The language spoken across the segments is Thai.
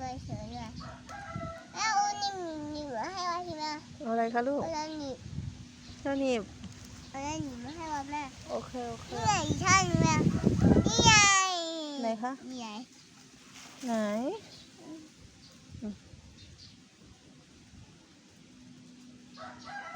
เลยเฉยเลยแล้วเอานี่หนีบมาให้ว่าทีแม่เอาอะไรคะลูกเอาแล้วหนีบเจ้าหนีบเอาแล้วหนีบมาให้ว่าแม่โอเคโอเคนี่ไงอีกท่านแม่นี่ไงไหนคะนี่ไงไหนแล้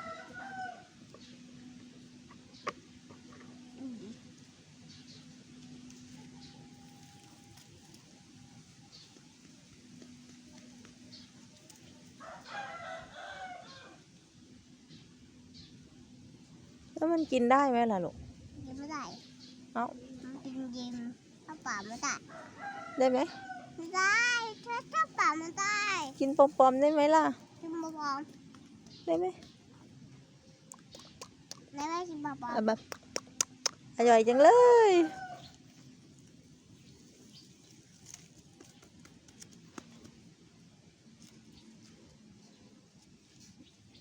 มันกินได้ไหมล่ะลูกกินไม่ได้เอ้ามันกินเย็นถ้าป่าไม่ได้ ได้ไหมไม่ได้ถ้าถ้าป่าไม่ได้กินปอมๆได้ไหมล่ะกินบอลได้ไหมไม่ได้กินบอลอะแบบอร่อยจังเลย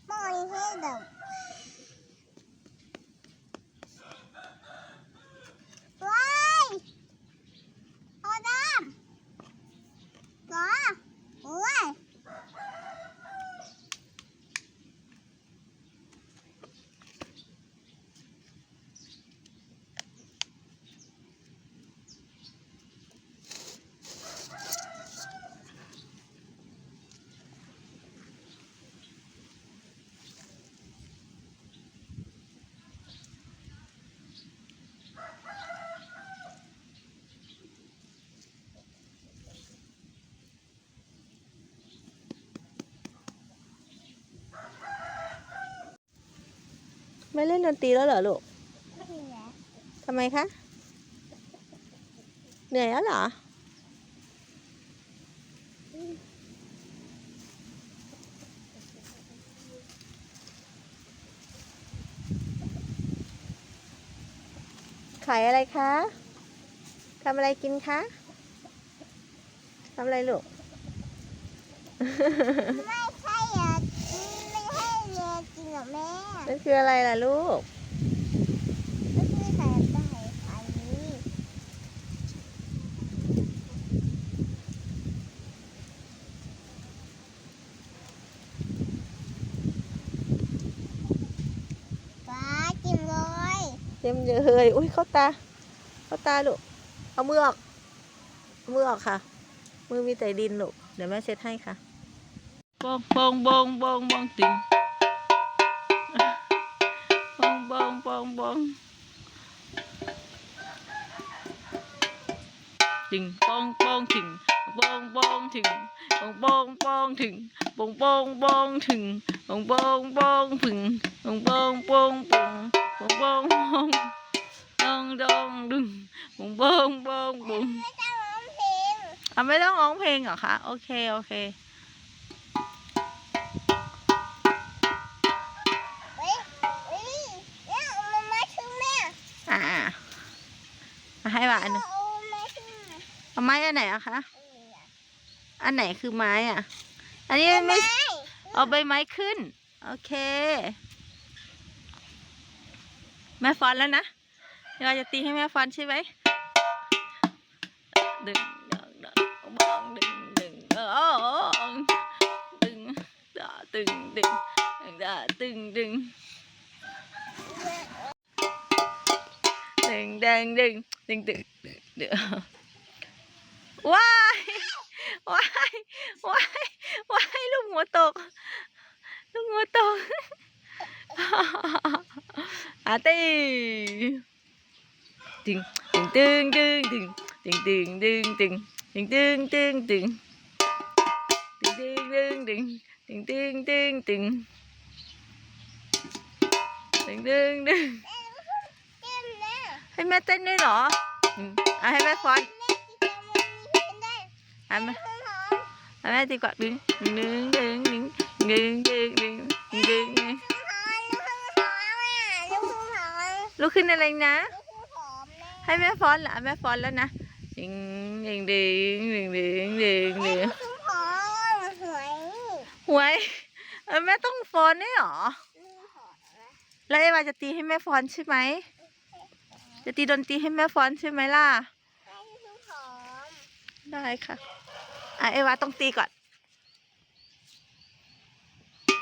มองให้เดิมว้ายโอ้ดำก็โอ้ย ไม่เล่นดนตรีแล้วเหรอลูกทำไมคะ เหนื่อยแล้วเหรอ ขายอะไรคะ ทำอะไรกินคะ ทำอะไรลูก ไม่ใช่อะไม่ใช่เรียนจริงเหรอแม่นั่นคืออะไรล่ะลูกไม่ใช่ใส่ได้อันนี้ฟ้ากินเลยเต็มเลยอุ้ยเข้าตา เข้าตาลูก เอามือออกเอามือออกค่ะ มือมีแต่ดินลูก เดี๋ยวแม่เช็ดให้ค่ะบองบอง องบองบองติงบองบองถึงบองบองถึงบองบองบองถึงบองบองบองถึงบองบองบองผึ่งบองบองบองปงบองบองบองดองดองดึงบองบองบองบุงไม่ต้องร้องเพลงอะไม่ต้องร้องเพลงเหรอคะ โอเค โอเค ห้ว่าอันนึงเอาไม้อันไหนอะคะ อันไหนคือไม้อะอันนี้ไม่ เอาใบไม้ขึ้น โอเค แม่ฟอนแล้วนะเราจะตีให้แม่ฟอนใช่ไหมดึงดึงดึงบองดึงดึงเออดึงดาดึงดึงดึงดึงดึง ดึงดึงดึงดึงดึงดึงดึงว้ายว้ายว้ายว้ายลูกหัวตกลูกหัวตกอา ให้แม่เต้นด้วยเหรออืมอะให้แม่ฟอนแม่ที่ทำมันมีเต้นได้อะแม่หอมอะแม่ตีกว่าดึงดึงดึงดึงดึงดึงดึงดึงดึงดึงลูกหอมอะลูกหอมลุกขึ้นอะไรนะลูกหอมแม่ให้แม่ฟ้อนเหรอแม่ฟ้อนแล้วนะดึงดึงดึงดึงดึงดึงดึงลูกหอมหวยหวยเออแม่ต้องฟ้อนด้วยเหรอลูกหอมนะแล้วเอวาจะตีให้แม่ฟ้อนใช่ไหม จะตีดนตรีให้แม่ฟ้อนใช่ไหมล่ะแม่ลูกหอมได้ค่ะอะเอวาต้องตีก่อน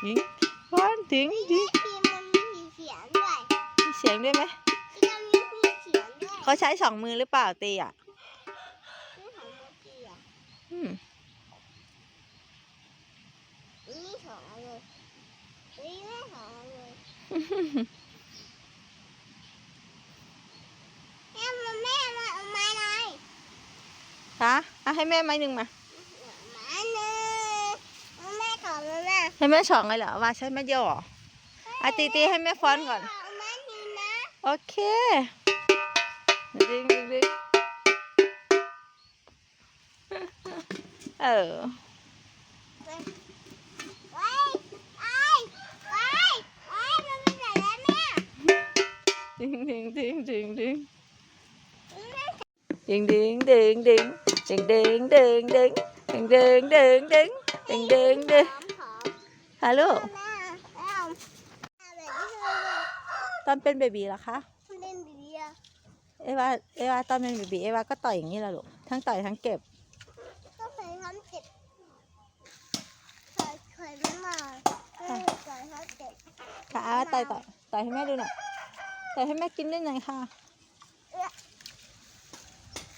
ยิงฟอนถึงยิงทีมันมีเสียงด้วยมีเสียงด้วยไหมทีมันมีเสียงด้วยเขาใช้สองมือหรือเปล่าตีอะนี่ของโมจิอะอืมนี่สองอันเลยนี่ไม่สองอันเลยแม่มาแม่มาเอาไม้หน่อย คะอะให้แม่ไม้หนึ่งมาไม้หนึ่งเอาแม่ขอมาแม่ให้แม่สองเลยเหรอว่าใช้แม่เดียวเหรออะตีตีให้แม่ฟอนก่อนเอาไม้หนึ่งนะโอเคดึงดึงดึงเออ ไว้ไว้ไว้ไว้มันไม่ใส่แล้วแม่ ดึงดึงดึงดึงดึง แม่ ดึงดึงดึงดึงดึงดึงดึงดึงดึงดึงดึงดึงดึงดึงดึงหอมฮัลโหลๆแม่เอาเอาแบบนี้เลยตอนเป็นเบบีเหรอคะเล่นบีอะเอวาเอวาตอนเป็นเบบีเอวาก็ต่อยอย่างนี้แหละลูกทั้งต่อยทั้งเก็บก็เคยทำเจ็บเคยเคยไม่มาเคยเคยทำเจ็บค่ะอาต่อยต่อยต่อยให้แม่ดูหน่อยต่อยให้แม่กินด้วยหน่อยค่ะอืมเว้ยอืม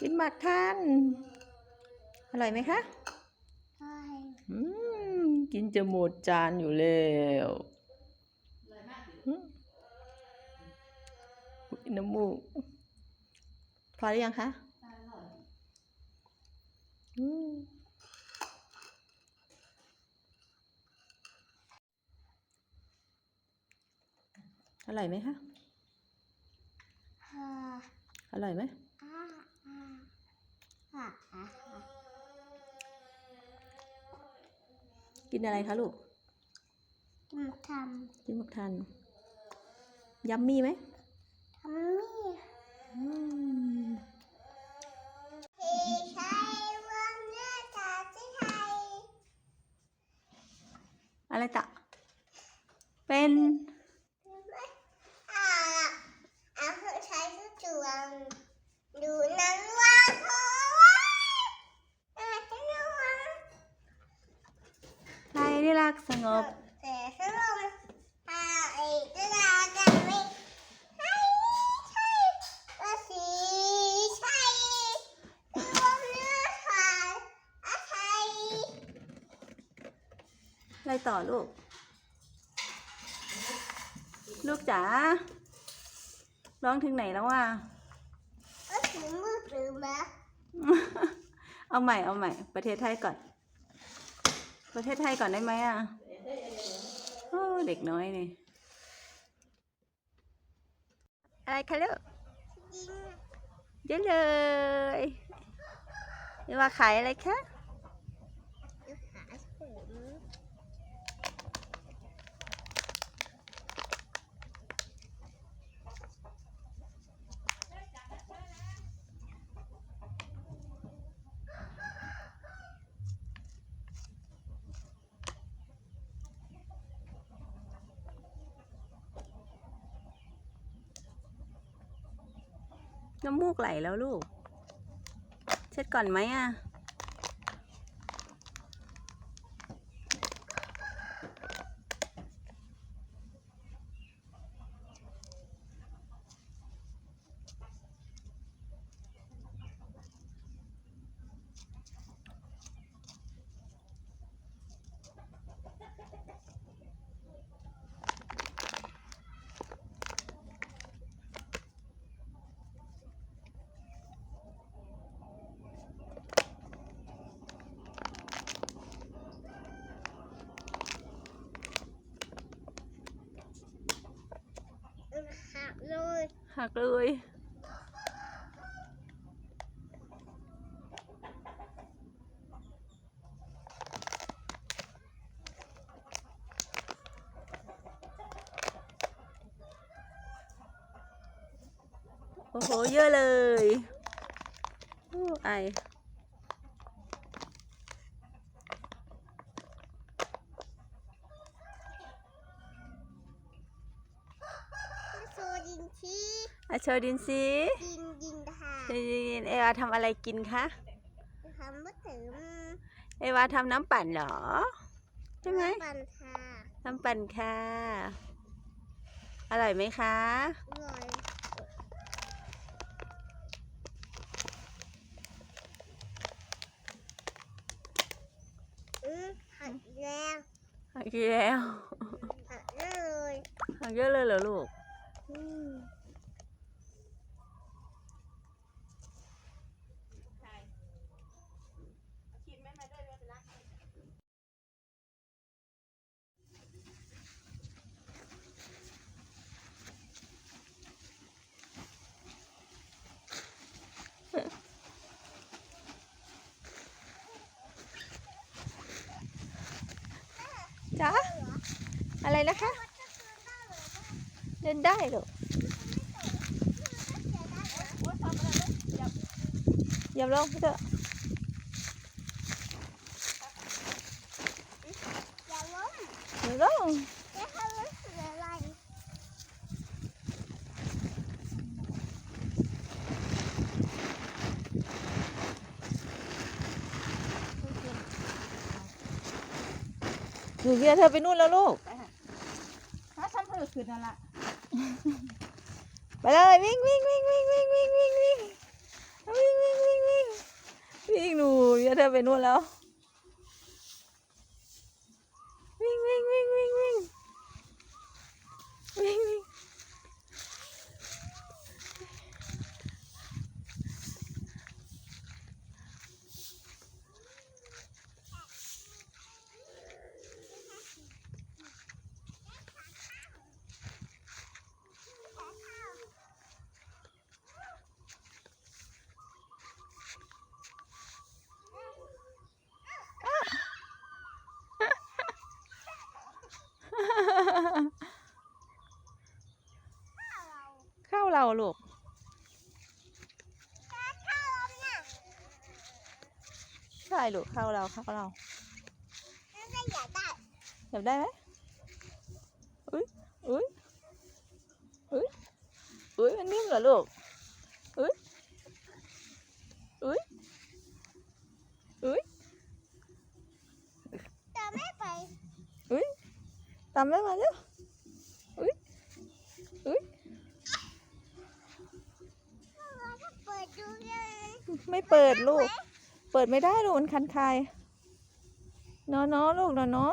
กินหมักทันอร่อยไหมคะใช่อืมกินจะหมดจานอยู่แล้วอืมอุ๊ยน้ำมูกพอหรือยังคะอืมอร่อยไหมคะฮ่าอร่อยไหมอ่าอ่า่ะกินอะไรคะลูกกินหมกทันกินหมกทันยัมมี่ไหมทำมี่อะไรตะเป็น สงบแต่ฉันรู้ว่าอ่าไอ้ตลาดกันไม่ใช่ใช่ว่าสีใช่รวมเนื้อขายอาไทยอะไรต่อลูก ลูกจ๋าร้องถึงไหนแล้วว่ะก็ถือมือถือมาเอาใหม่เอาใหม่ ประเทศไทยก่อน ประเทศไทยก่อนได้ไหมอะ โอ้เด็กน้อยนี่ อะไรคะลูกเยอะเลยว่าขายอะไรคะ น้ำมูกไหลแล้วลูก เช็ดก่อนไหมอะ คักเลยโอ้โห เยอะเลย ไอ โชว์ดินสิดินดินค่ะดินเอวาทำอะไรกินคะทำมะเขือเอวาทำน้ำปั่นเหรอใช่ไหมปันค่ะน้ำปั่นค่ะ อร่อยไหมคะ อร่อยอืมหักแล้วหักอีกแล้วหักเลยหักเยอะเลยเหรอลูก อืม จ๊ะ อะไร นะคะ เดินได้ลูกอย่าลงเถอะอย่าล้อย่าลงอย่าทำมันเสียอะไรหนูเบียเธอไปนู่นแล้วลูก ฉันเพิ่งคืนนั่นละไปเลยวิ่งวิ่งวิ่งวิ่งวิ่งวิ่งวิ่งวิ่งวิ่งวิ่งวิ่งวิ่งวิ่งหนูเบียร์เธอไปนู่นแล้ว วิ่งวิ่งวิ่งวิ่งวิ่งวิ่งวิ่งเข้าเรา ลูกข้าวล้มน่ะใช่ลูกเข้าเราเข้าเรานั่นก็อยากได้จับได้ไหมอุ้ยอุ้ยอุ้ยอุ้ยมันนิ่มเหรอลูกอุ้ยอุ้ยอุ้ยแต่ไม่ไปอุ้ยตามแม่มาเร็ว เปิดลูก เปิดไม่ได้ลูกมันคันคายนาะเนาะลูกนาะเนาะ